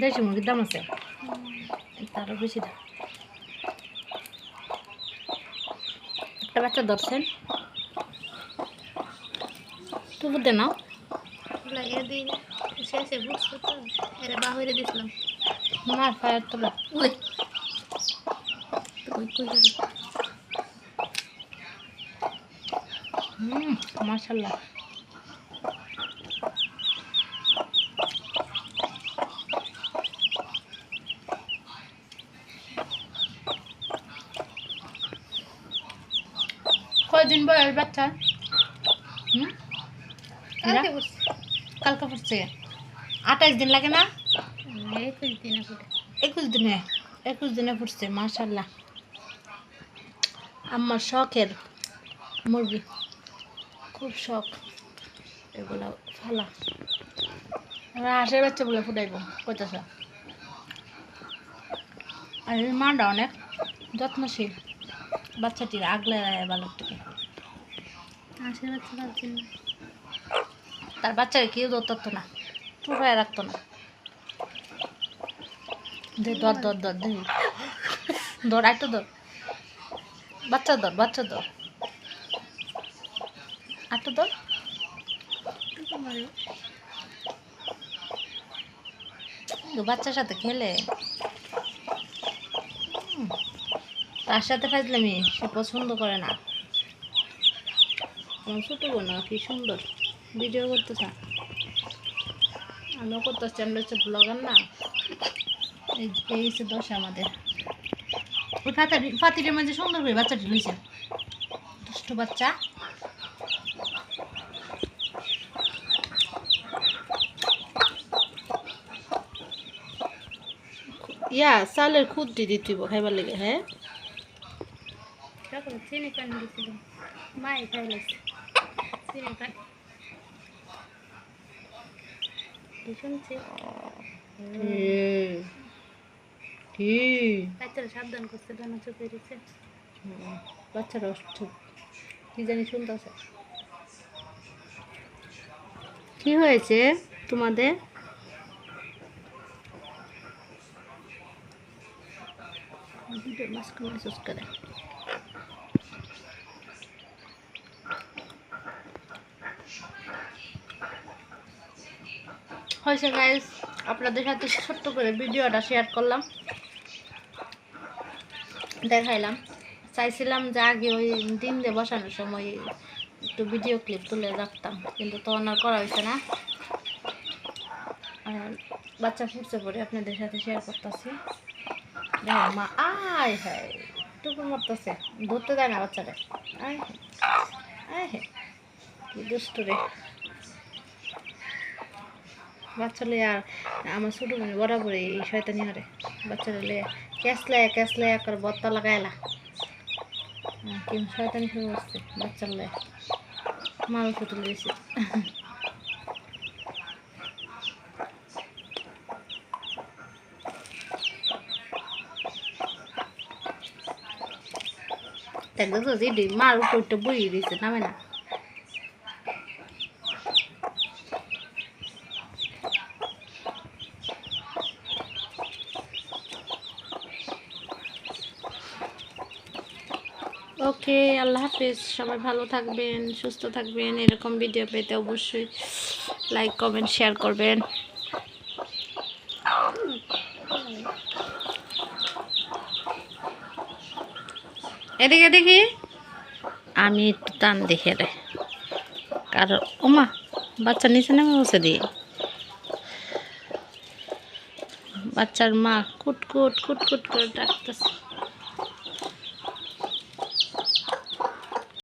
দেশি মুরগির দাম আছে। তারও বেশি দাম। একটা বাচ্চা ধরছেন। তবু দে নাও। মার ফায়ার তোলা। ওই। হুম মাশাল্লাহ কয়দিন বয়স বাচ্চা? কালকে পড়ছে। আঠাইশ দিন লাগে না? একুশ দিনে একুশ দিনে? একুশ দিনে পড়ছে মাশাল্লাহ আমার শখের মুরগি। খুব শখ। এগুলা ফালা। হাঁসের বাচ্চা বলে ফুটাইব কইতাছ। আর মাটা অনেক যত্নশীল। বাচ্চাটির আগলে রায় বালকটিকে পাচ্ছি তার বাচ্চাকে কেউ ধরতো না। পুরাই রাখতো না। দে, ধর ধর ধর, দে। ধর একটা ধর। বাচ্চা ধর বাচ্চা ধর। একটা ও বাচ্চার সাথে খেলে। তার সাথে ফাজলামি সে পছন্দ করে না। আমার ছোটো বোন কি সুন্দর। ভিডিও করতেছে আমিও করতেছি আমরা হচ্ছে ব্লগার না। এই হচ্ছে দশা আমাদের। ওই পাতাটি পাতিটির মাঝে সুন্দর করে বাচ্চাটি লইছে। দুষ্ট বাচ্চা। ইয়া, চালের খুদ্দি দিতিব খাইবার লাগে হ্যাঁ? চিনি পানি দিয়েছিলাম মাই খাইলাইছে চিনি পানি কি শুনছি কি বাচ্চারা সাবধান করছে বাচ্চারা কি জানি শুনতেছে। কি হয়েছে তোমাদের? ভিডিও মাস্ক করে। হয়েছে গাইজ আপনাদের সাথে ছোট্ট করে ভিডিওটা শেয়ার করলাম। দেখাইলাম। চাইছিলাম যে আগে ওই দিন দিয়ে বসানোর সময় একটু ভিডিও ক্লিপ তুলে রাখতাম, কিন্তু তখন আর করা হয়েছে না। আর বাচ্চা ফুটছে পরে আপনাদের সাথে শেয়ার করতেছি। মা, আয় হায় টুকু মারতেছে। ধরতে দেয় না বাচ্চারে আয় আয় কি দুষ্ট রে বাচ্চা লিয়ে আর আমার ছোটো বোন বরাবরই এই শয়তানি হরে। বাচ্চারা লিয়ে ক্যাসলে ক্যাসলে করে বত্তা লাগাইলা কিন্তু শয়তানি শুরু করছে বাচ্চার লিয়ে মাল তুলে দিয়েছে দেখো যে মার উপরটা বইয়ে দিয়েছে নামে না। ওকে, আল্লাহ হাফিজ। সবাই ভালো থাকবেন, সুস্থ থাকবেন। এরকম ভিডিও পেতে অবশ্যই লাইক কমেন্ট শেয়ার করবেন। এদিকে দেখি আমি একটু টান দেখে রে। কারণ, ওমা বাচ্চা নিচে নেমে বসে দিয়ে। বাচ্চার মা কুট কুট কুট কুট করে ডাকতেছে।